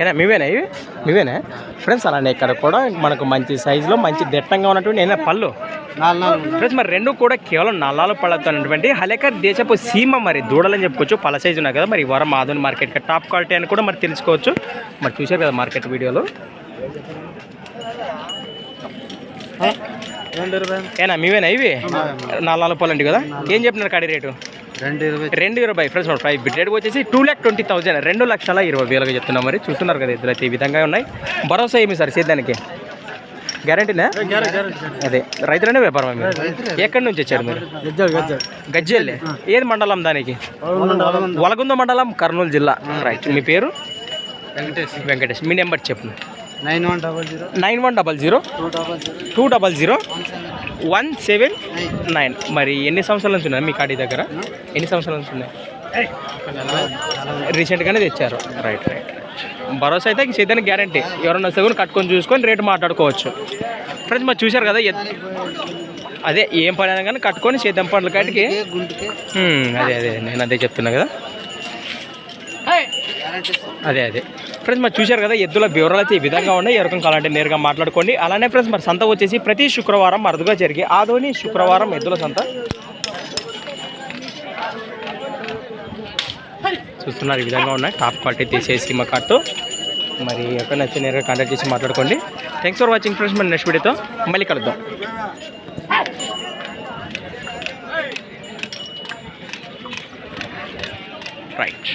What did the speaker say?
ఏనా మీవేనా ఇవి? మీవేనా? ఫ్రెండ్స్ అలానే ఇక్కడ కూడా మనకు మంచి సైజులో మంచి దిట్టంగా ఉన్నటువంటి ఏదైనా పళ్ళు? ఫ్రెండ్స్ మరి రెండు కూడా కేవలం నల్లాలు పళ్ళతో ఉన్నటువంటి హలేకర్ దేశపు సీమ మరి దూడలని చెప్పుకోవచ్చు. పళ్ళ సైజు ఉన్నాయి కదా మరి వారం ఆధునిక మార్కెట్ టాప్ క్వాలిటీ అని కూడా మరి తెలుసుకోవచ్చు. మరి చూశారు కదా మార్కెట్ వీడియోలో ఏనా మీవేనా ఇవి? పళ్ళు అండి కదా. ఏం చెప్పినారు కాడి రేటు? రెండు ఇరవై రెండు ఇరవై ఫ్రెండ్స్ మన ప్రైస్ బిడ్ రేట్ వచ్చేసి టూ ల్యాక్ ట్వంటీ థౌసండ్ రెండు లక్షల ఇరవై వేలుగా చెప్తున్నాం మరి. చూస్తున్నారు కదా ఇద్దరు అయితే ఈ విధంగా ఉన్నాయి. భరోసా ఏమి సార్ సేద్యానికి గ్యారంటీనా అదే. రైతులనే వ్యాపారం మీరు? ఎక్కడి నుంచి వచ్చారు మీరు? గజ్జలు ఏది మండలం దానికి? వలగుంద మండలం కర్నూలు జిల్లా. రైట్ మీ పేరు? వెంకటేష్. వెంకటేష్. మీ నెంబర్ చెప్పు. Nine one double zero. Nine one double zero. Two double zero. One seven one seven nine. మరి ఎన్ని సంవత్సరాల నుంచి ఉన్నాయి మీ కాడి దగ్గర? ఎన్ని సంవత్సరాల నుంచి ఉన్నాయి? రీసెంట్గానే తెచ్చారు. రైట్ రైట్ భరోసా అయితే సేద్యానికి గ్యారంటీ. ఎవరన్నా వస్తే కూడా కట్టుకొని చూసుకొని రేటు మాట్లాడుకోవచ్చు. ఫ్రెండ్స్ మరి చూశారు కదా అదే ఏం పని అయినా కానీ కట్టుకొని సేద్యం పండ్ల కాటికి అదే అదే నేను అదే చెప్తున్నా కదా. అదే అదే. ఫ్రెండ్స్ మరి చూశారు కదా ఎద్దుల వివరాలు అయితే ఈ విధంగా ఉన్నాయి. ఏ రకం కావాలంటే నేరుగా మాట్లాడుకోండి. అలానే ఫ్రెండ్స్ మరి సంత వచ్చేసి ప్రతి శుక్రవారం అరుదుగా జరిగే ఆదోని శుక్రవారం ఎద్దుల సంత. చూస్తున్నారు ఈ విధంగా ఉన్నాయి. టాప్ క్వాలిటీ తీసేసి మా కట్టు మరి ఎక్కడ నచ్చి నేరుగా కాంటాక్ట్ చేసి మాట్లాడుకోండి. థ్యాంక్స్ ఫర్ వాచింగ్ ఫ్రెండ్స్ మరి నెక్స్ట్ వీడియోతో మళ్ళీ కలుద్దాం. రైట్